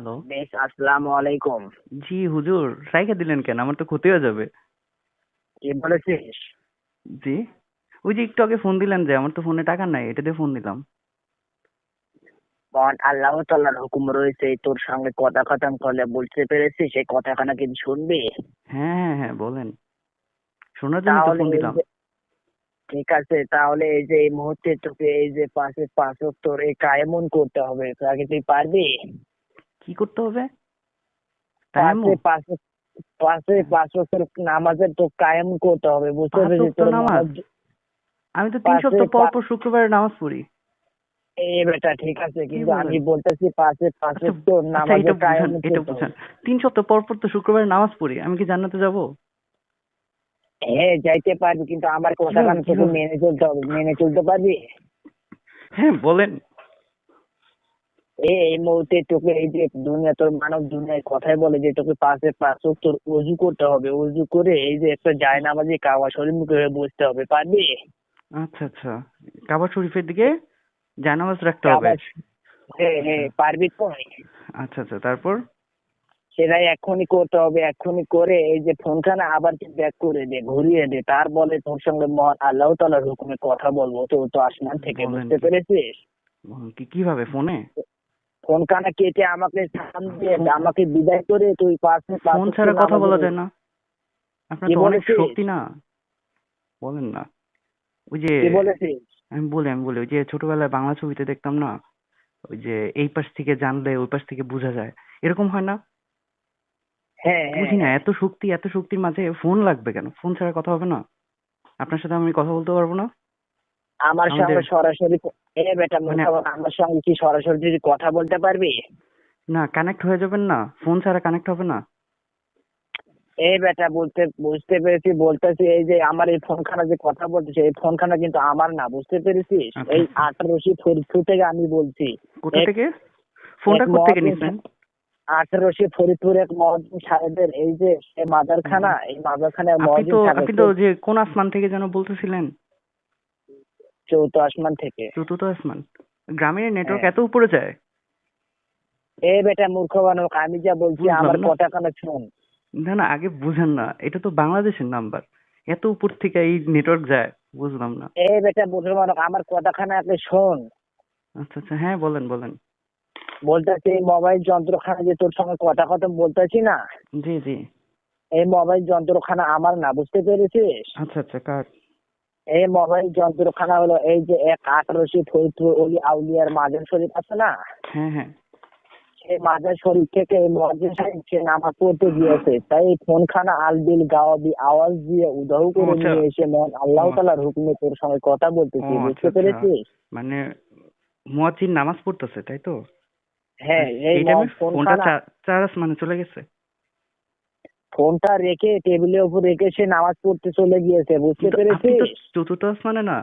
Hello বেশ আসসালামু আলাইকুম জি হুজুর রাইখা দিলেন কেন? আমার তো ক্ষতি হয়ে যাবে। কি বলেছিস? জি। ওই যে একটু আগে ফোন দিলেন যে আমার তো ফোনে টাকা নাই এটা দিয়ে ফোন দিলাম। মহান আল্লাহ তাল্লাহর হুকুম রয়েছে তোর সঙ্গে কথা খতম করলে বুঝতে পেরেছিস সেই কথাখানা কিন্তু শুনবি? হ্যাঁ হ্যাঁ হ্যাঁ বলেন। শোনার জন্য তো ফোন দিলাম। ঠিক আছে তাহলে এই যে এই মুহূর্তে তোকে এই যে পাশে পাঁচ তোর এই কায়েমন করতে হবে তাকে তুই পারবি? কি করতে হবে? পাশে পাশে পাশে পাঁচ তোর নামাজের তো কায়েম করতে হবে বুঝতে তোর নামাজ? আমি তো তিন সপ্তাহ পর পর শুক্রবারে নামাজ পড়ি। এই বেটা ঠিক আছে কিন্তু আমি বলতেছি পাশে পাশে আচ্ছা তোর আচ্ছা, নামাজের কায়েম এটা বুঝান। তিন সপ্তাহ পর পর তো শুক্রবারে নামাজ পড়ি আমি কি জান্নাতে যাব? হ্যাঁ যাইতে পারবি কিন্তু আমার মেনে চলতে হবে মেনে চলতে পারবি? হ্যাঁ বলেন। এই এই মুহূর্তে তোকে এই যে দুনিয়া তোর মানব দুনিয়ায় কথাই বলে যে তোকে পাশে পাঁচ তোর অজু করতে হবে। অজু করে এই যে একটা যায় না নামাজি কাওয়া শরীর মুখে হয়ে বসতে হবে পারবি? আচ্ছা আচ্ছা। কাবা শরীফের দিকে জানামাজ রাখতে হবে? কাবা- হ্যাঁ হ্যাঁ পারবি তো? আচ্ছা আচ্ছা তারপর? সেটাই এখনই করতে হবে এক্ষুনি করে এই যে ফোনখানা আবার ব্যাক করে দে ঘুরিয়ে দে। তার বলে তোর সঙ্গে মহান আল্লাহ তালার হুকুমে কথা বলব। তো তো আসমান থেকে বুঝতে পেরেছিস? কি? কীভাবে? ফোনে? ফোনখানা কেটে আমাকে সালাম দিয়ে আমাকে বিদায় করে তুই পাশে ফোন ছাড়া কথা বলা যায় না। আপনার তো অনেক শক্তি না। বলেন না। ওই যে আমি বলি আমি বলি ওই যে ছোটবেলায় বাংলা ছবিতে দেখতাম না? ওই যে এই পাশ থেকে জানলে ওই পাশ থেকে বোঝা যায়। এরকম হয় না? হ্যাঁ। বুঝি না এত শক্তি এত শক্তির মাঝে ফোন লাগবে কেন? ফোন ছাড়া কথা হবে না? আপনার সাথে আমি কথা বলতে পারব না? আমার সঙ্গে সরাসরি এ বেটা মানে- মোটামুটি আমার সঙ্গে কি সরাসরি যদি কথা বলতে পারবি? না কানেক্ট হয়ে যাবেন না। ফোন ছাড়া কানেক্ট হবে না। এই বেটা বলতে বুঝতে পেরেছি বলতেছি এই যে আমার এই ফোনখানা যে কথা বলতেছে এই ফোনখানা কিন্তু আমার না বুঝতে পেরেছিস? আচ্ছা। এই আঠারোশি ফরিদপুর থেকে আমি বলছি। কোথা থেকে? ফোনটা কোথা থেকে নিছেন? আঠারোশি ফরিদপুর এক মহাদিন সাহেবের এই যে মাদারখানা এই মাদারখানা আপনি তো আপনি তো যে কোন আসমান থেকে যেন বলতেছিলেন? চৌদ্দ আসমান থেকে। চতুর্থ আসমান। গ্রামের নেটওয়ার্ক হ্যাঁ। এত উপরে যায়। এই বেটা মূর্খ বানক আমি যা বলছি আমার না। কথাখানা শুন। না না আগে বুঝেন না। এটা তো বাংলাদেশের নাম্বার এত উপর থেকে এই নেটওয়ার্ক যায়। বুঝলাম না। এই বেটা মূর্খ বানক আমার কথাখানা আপনি শোন। আচ্ছা আচ্ছা হ্যাঁ বলেন বলেন। বলতেছি এই মোবাইল যন্ত্রখানা যে তোর সঙ্গে কথা কথা বলতেছি না? জি জি। এই মোবাইল যন্ত্রখানা আমার না বুঝতে পেরেছিস? আচ্ছা আচ্ছা কার? এই মোবাইল যন্ত্রখানা হলো এই যে এক আঠারোশি ফরিদপুর অলি আউলিয়ার মাজার শরীফ আছে না হ্যাঁ হ্যাঁ সেই মাজার শরীফ থেকে এই সাহেব সে নামাজ পড়তে গিয়েছে তাই এই ফোনখানা আলবিল গাওয়াবি আওয়াজ দিয়ে উদাহু করে আচ্ছা। নিয়ে এসে মন আল্লাহ। তালার হুকুমে তোর সঙ্গে কথা বলতেছি আচ্ছা, বুঝতে আচ্ছা। পেরেছিস মানে মুয়াজ্জিন নামাজ পড়তেছে তাই তো হ্যাঁ এই এই ফোনটা ফোনখানা চা- চার আসমানে চলে গেছে ফোনটা রেখে টেবিলের উপর রেখে সে নামাজ পড়তে চলে গিয়েছে বুঝতে পেরেছিস? চতুর্থ আসমানে না।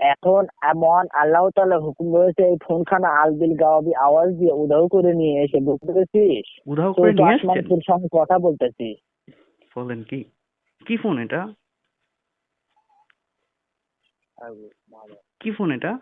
এখন মহান আল্লাহ তাআলা হুকুম রয়েছে এই ফোনখানা আলবিল গাওয়াবি আওয়াজ দিয়ে উধাও করে নিয়ে এসে বুঝতে পেরেছিস? উধাও করে নিয়ে আসমান তোর সঙ্গে কথা বলতেছি। বলেন কি? কি ফোন এটা? কি ফোন এটা?